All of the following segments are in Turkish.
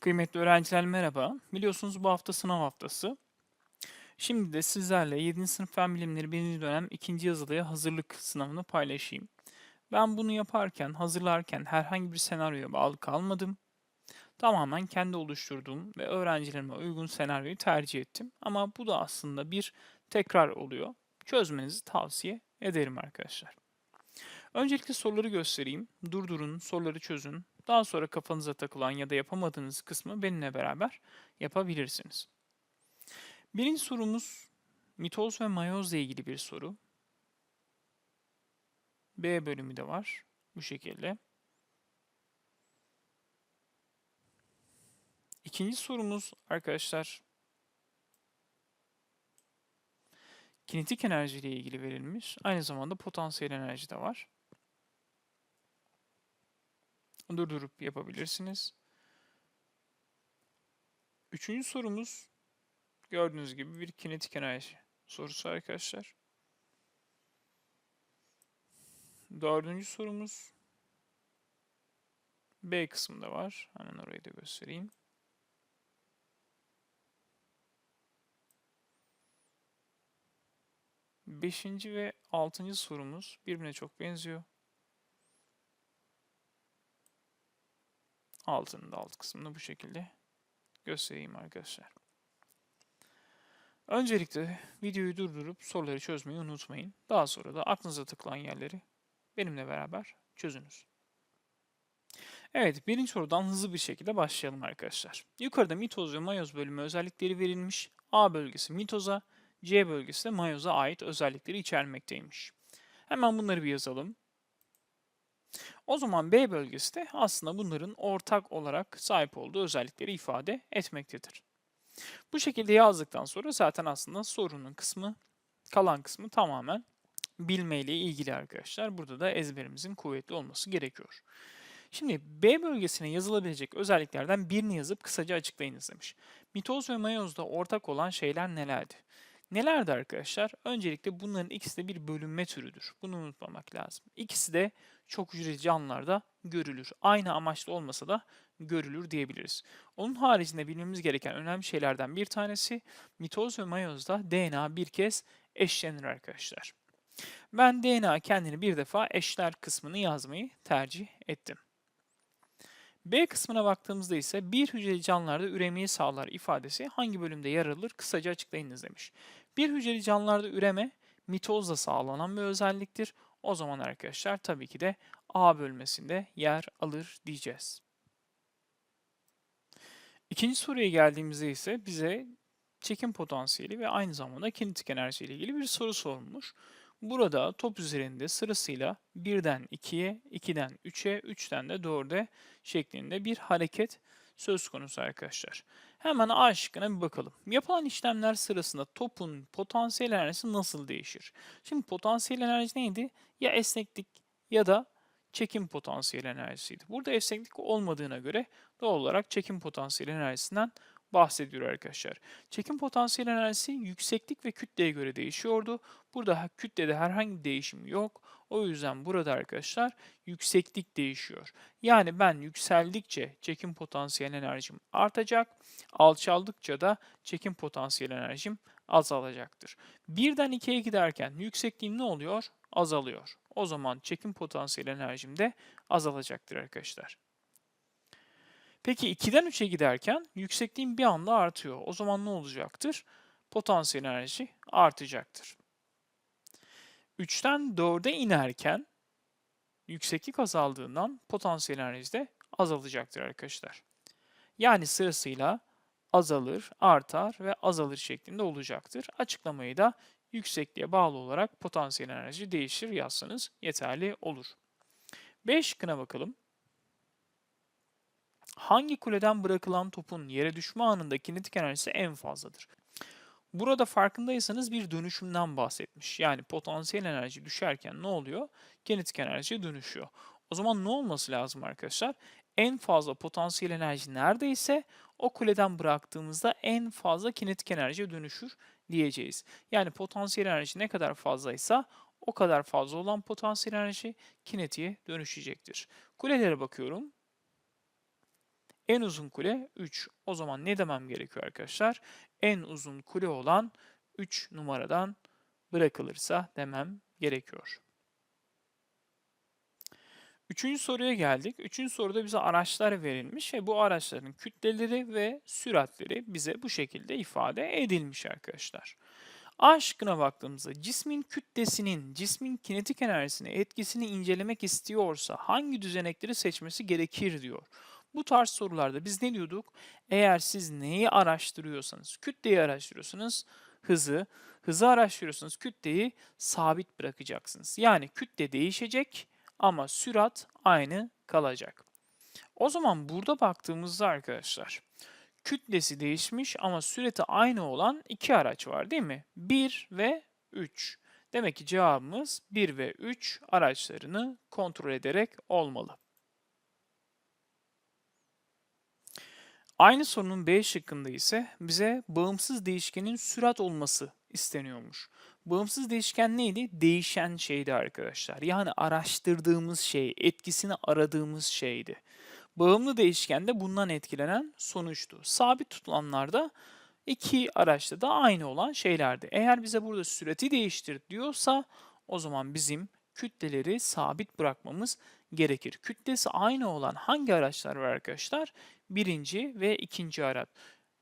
Kıymetli öğrenciler merhaba. Biliyorsunuz bu hafta sınav haftası. Şimdi de sizlerle 7. sınıf fen bilimleri 1. dönem 2. yazılıya hazırlık sınavını paylaşayım. Ben bunu yaparken, hazırlarken herhangi bir senaryoya bağlı kalmadım. Tamamen kendi oluşturduğum ve öğrencilerime uygun senaryoyu tercih ettim. Ama bu da aslında bir tekrar oluyor. Çözmenizi tavsiye ederim arkadaşlar. Öncelikle soruları göstereyim. Durdurun, soruları çözün. Daha sonra kafanıza takılan ya da yapamadığınız kısmı benimle beraber yapabilirsiniz. Birinci sorumuz mitoz ve mayozla ilgili bir soru. B bölümü de var. Bu şekilde. İkinci sorumuz arkadaşlar kinetik enerji ile ilgili verilmiş. Aynı zamanda potansiyel enerji de var. Durdurup yapabilirsiniz. Üçüncü sorumuz gördüğünüz gibi bir kinetik enerji sorusu arkadaşlar. Dördüncü sorumuz B kısmında var. Hemen orayı da göstereyim. Beşinci ve altıncı sorumuz birbirine çok benziyor. Altının da alt kısmını bu şekilde göstereyim arkadaşlar. Öncelikle videoyu durdurup soruları çözmeyi unutmayın. Daha sonra da aklınıza takılan yerleri benimle beraber çözünüz. Evet, birinci sorudan hızlı bir şekilde başlayalım arkadaşlar. Yukarıda mitoz ve mayoz bölümü özellikleri verilmiş. A bölgesi mitoza, C bölgesi de mayoza ait özellikleri içermekteymiş. Hemen bunları bir yazalım. O zaman B bölgesi de aslında bunların ortak olarak sahip olduğu özellikleri ifade etmektedir. Bu şekilde yazdıktan sonra zaten aslında sorunun kısmı, kalan kısmı tamamen bilmeyle ilgili arkadaşlar. Burada da ezberimizin kuvvetli olması gerekiyor. Şimdi B bölgesine yazılabilecek özelliklerden birini yazıp kısaca açıklayınız demiş. Mitoz ve mayozda ortak olan şeyler nelerdi? Nelerdi arkadaşlar? Öncelikle bunların ikisi de bir bölünme türüdür. Bunu unutmamak lazım. İkisi de çok hücreli canlılarda görülür. Aynı amaçlı olmasa da görülür diyebiliriz. Onun haricinde bilmemiz gereken önemli şeylerden bir tanesi mitoz ve mayozda DNA bir kez eşlenir arkadaşlar. Ben DNA kendini bir defa eşler kısmını yazmayı tercih ettim. B kısmına baktığımızda ise bir hücreli canlılarda üremeyi sağlar ifadesi hangi bölümde yer alır kısaca açıklayınız demiş. Bir hücreli canlılarda üreme mitozla sağlanan bir özelliktir. O zaman arkadaşlar tabii ki de A bölmesinde yer alır diyeceğiz. İkinci soruya geldiğimizde ise bize çekim potansiyeli ve aynı zamanda kinetik enerji ile ilgili bir soru sorulmuş. Burada top üzerinde sırasıyla 1'den 2'ye, 2'den 3'e, 3'ten de 4'e şeklinde bir hareket söz konusu arkadaşlar. Hemen A şıkkına bir bakalım. Yapılan işlemler sırasında topun potansiyel enerjisi nasıl değişir? Şimdi potansiyel enerji neydi? Ya esneklik ya da çekim potansiyel enerjisiydi. Burada esneklik olmadığına göre doğal olarak çekim potansiyel enerjisinden bahsediyor arkadaşlar. Çekim potansiyel enerjisi yükseklik ve kütleye göre değişiyordu. Burada kütlede herhangi bir değişim yok. O yüzden burada arkadaşlar yükseklik değişiyor. Yani ben yükseldikçe çekim potansiyel enerjim artacak. Alçaldıkça da çekim potansiyel enerjim azalacaktır. Birden 2'ye giderken yüksekliğim ne oluyor? Azalıyor. O zaman çekim potansiyel enerjim de azalacaktır arkadaşlar. Peki 2'den 3'e giderken yüksekliğim bir anda artıyor. O zaman ne olacaktır? Potansiyel enerji artacaktır. 3'ten 4'e inerken yükseklik azaldığından potansiyel enerji de azalacaktır arkadaşlar. Yani sırasıyla azalır, artar ve azalır şeklinde olacaktır. Açıklamayı da yüksekliğe bağlı olarak potansiyel enerji değişir yazsanız yeterli olur. B şıkkına bakalım. Hangi kuleden bırakılan topun yere düşme anında kinetik enerjisi en fazladır? Burada farkındaysanız bir dönüşümden bahsetmiş. Yani potansiyel enerji düşerken ne oluyor? Kinetik enerji dönüşüyor. O zaman ne olması lazım arkadaşlar? En fazla potansiyel enerji neredeyse o kuleden bıraktığımızda en fazla kinetik enerjiye dönüşür diyeceğiz. Yani potansiyel enerji ne kadar fazlaysa o kadar fazla olan potansiyel enerji kinetiğe dönüşecektir. Kulelere bakıyorum. En uzun kule 3. O zaman ne demem gerekiyor arkadaşlar? En uzun kule olan 3 numaradan bırakılırsa demem gerekiyor. Üçüncü soruya geldik. Üçüncü soruda bize araçlar verilmiş ve bu araçların kütleleri ve süratleri bize bu şekilde ifade edilmiş arkadaşlar. A şıkkına baktığımızda cismin kütlesinin cismin kinetik enerjisine etkisini incelemek istiyorsa hangi düzenekleri seçmesi gerekir diyor. Bu tarz sorularda biz ne diyorduk? Eğer siz neyi araştırıyorsanız, kütleyi araştırıyorsanız hızı, hızı araştırıyorsanız kütleyi sabit bırakacaksınız. Yani kütle değişecek ama sürat aynı kalacak. O zaman burada baktığımızda arkadaşlar kütlesi değişmiş ama süreti aynı olan iki araç var değil mi? 1 ve 3. Demek ki cevabımız 1 ve 3 araçlarını kontrol ederek olmalı. Aynı sorunun B şıkkında ise bize bağımsız değişkenin sürat olması isteniyormuş. Bağımsız değişken neydi? Değişen şeydi arkadaşlar. Yani araştırdığımız şey, etkisini aradığımız şeydi. Bağımlı değişken de bundan etkilenen sonuçtu. Sabit tutulanlarda iki araçta da aynı olan şeylerdi. Eğer bize burada sürati değiştir diyorsa o zaman bizim kütleleri sabit bırakmamız gerekir. Kütlesi aynı olan hangi araçlar var arkadaşlar? Birinci ve ikinci araç.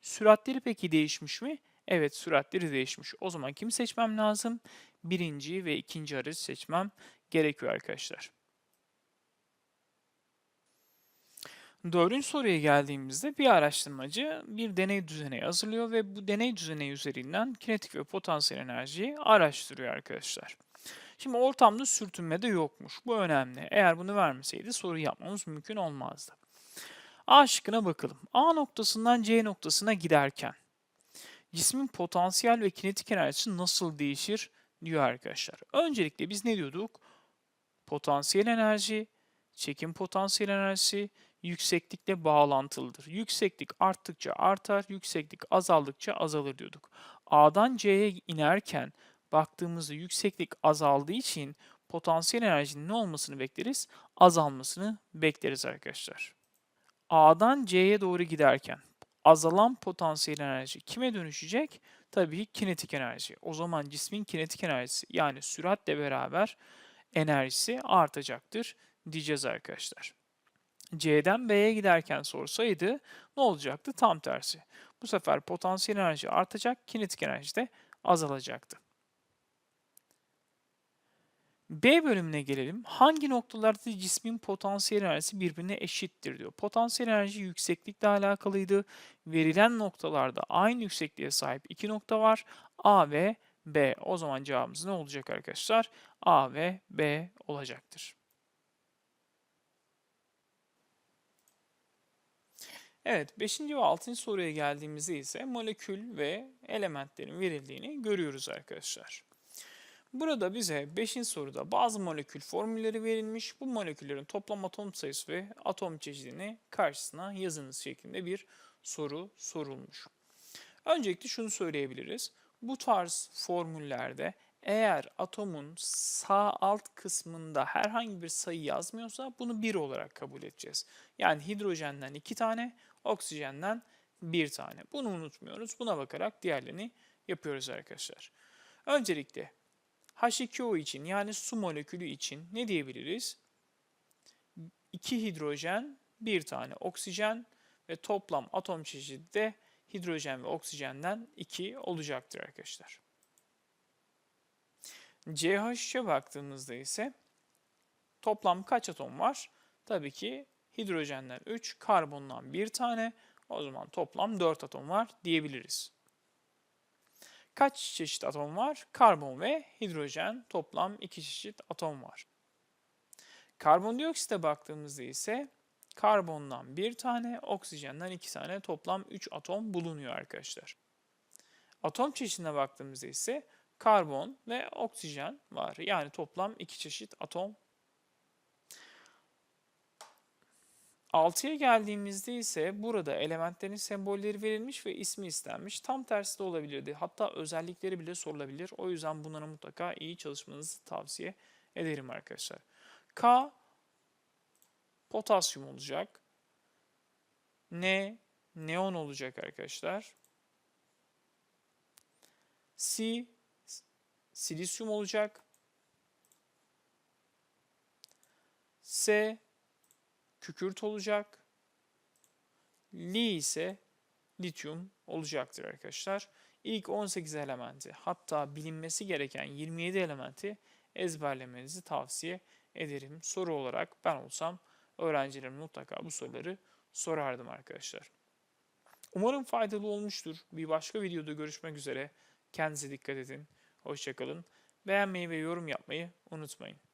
Süratleri peki değişmiş mi? Evet süratleri değişmiş. O zaman kimi seçmem lazım? Birinci ve ikinci aracı seçmem gerekiyor arkadaşlar. Dördüncü soruya geldiğimizde bir araştırmacı bir deney düzeneği hazırlıyor ve bu deney düzeneği üzerinden kinetik ve potansiyel enerjiyi araştırıyor arkadaşlar. Şimdi ortamda sürtünme de yokmuş. Bu önemli. Eğer bunu vermeseydi soru yapmamız mümkün olmazdı. A şıkkına bakalım. A noktasından C noktasına giderken cismin potansiyel ve kinetik enerjisi nasıl değişir diyor arkadaşlar. Öncelikle biz ne diyorduk? Potansiyel enerji, çekim potansiyel enerjisi yükseklikle bağlantılıdır. Yükseklik arttıkça artar, yükseklik azaldıkça azalır diyorduk. A'dan C'ye inerken baktığımızda yükseklik azaldığı için potansiyel enerjinin ne olmasını bekleriz? Azalmasını bekleriz arkadaşlar. A'dan C'ye doğru giderken azalan potansiyel enerji kime dönüşecek? Tabii kinetik enerji. O zaman cismin kinetik enerjisi yani süratle beraber enerjisi artacaktır diyeceğiz arkadaşlar. C'den B'ye giderken sorsaydı ne olacaktı? Tam tersi. Bu sefer potansiyel enerji artacak, kinetik enerji de azalacaktı. B bölümüne gelelim. Hangi noktalarda cismin potansiyel enerjisi birbirine eşittir diyor. Potansiyel enerji yükseklikle alakalıydı. Verilen noktalarda aynı yüksekliğe sahip iki nokta var. A ve B. O zaman cevabımız ne olacak arkadaşlar? A ve B olacaktır. Evet, 5. ve 6. soruya geldiğimizde ise molekül ve elementlerin verildiğini görüyoruz arkadaşlar. Burada bize 5. soruda bazı molekül formülleri verilmiş. Bu moleküllerin toplam atom sayısı ve atom çeşidini karşısına yazınız şeklinde bir soru sorulmuş. Öncelikle şunu söyleyebiliriz. Bu tarz formüllerde eğer atomun sağ alt kısmında herhangi bir sayı yazmıyorsa bunu 1 olarak kabul edeceğiz. Yani hidrojenden 2 tane, oksijenden 1 tane. Bunu unutmuyoruz. Buna bakarak diğerlerini yapıyoruz arkadaşlar. Öncelikle H2O için yani su molekülü için ne diyebiliriz? 2 hidrojen, 1 tane oksijen ve toplam atom çeşidi de hidrojen ve oksijenden 2 olacaktır arkadaşlar. CH3'e baktığımızda ise toplam kaç atom var? Tabii ki hidrojenden 3, karbondan 1 tane. O zaman toplam 4 atom var diyebiliriz. Kaç çeşit atom var? Karbon ve hidrojen toplam 2 çeşit atom var. Karbondioksite baktığımızda ise karbondan 1 tane, oksijenden 2 tane toplam 3 atom bulunuyor arkadaşlar. Atom çeşidine baktığımızda ise karbon ve oksijen var. Yani toplam iki çeşit atom. 6'ya geldiğimizde ise burada elementlerin sembolleri verilmiş ve ismi istenmiş. Tam tersi de olabilirdi. Hatta özellikleri bile sorulabilir. O yüzden bunlara mutlaka iyi çalışmanızı tavsiye ederim arkadaşlar. K potasyum olacak. N neon olacak arkadaşlar. C s- silisyum olacak. S kükürt olacak. Li ise lityum olacaktır arkadaşlar. İlk 18 elementi hatta bilinmesi gereken 27 elementi ezberlemenizi tavsiye ederim. Soru olarak ben olsam öğrencilerim mutlaka bu soruları sorardım arkadaşlar. Umarım faydalı olmuştur. Bir başka videoda görüşmek üzere. Kendinize dikkat edin. Hoşçakalın. Beğenmeyi ve yorum yapmayı unutmayın.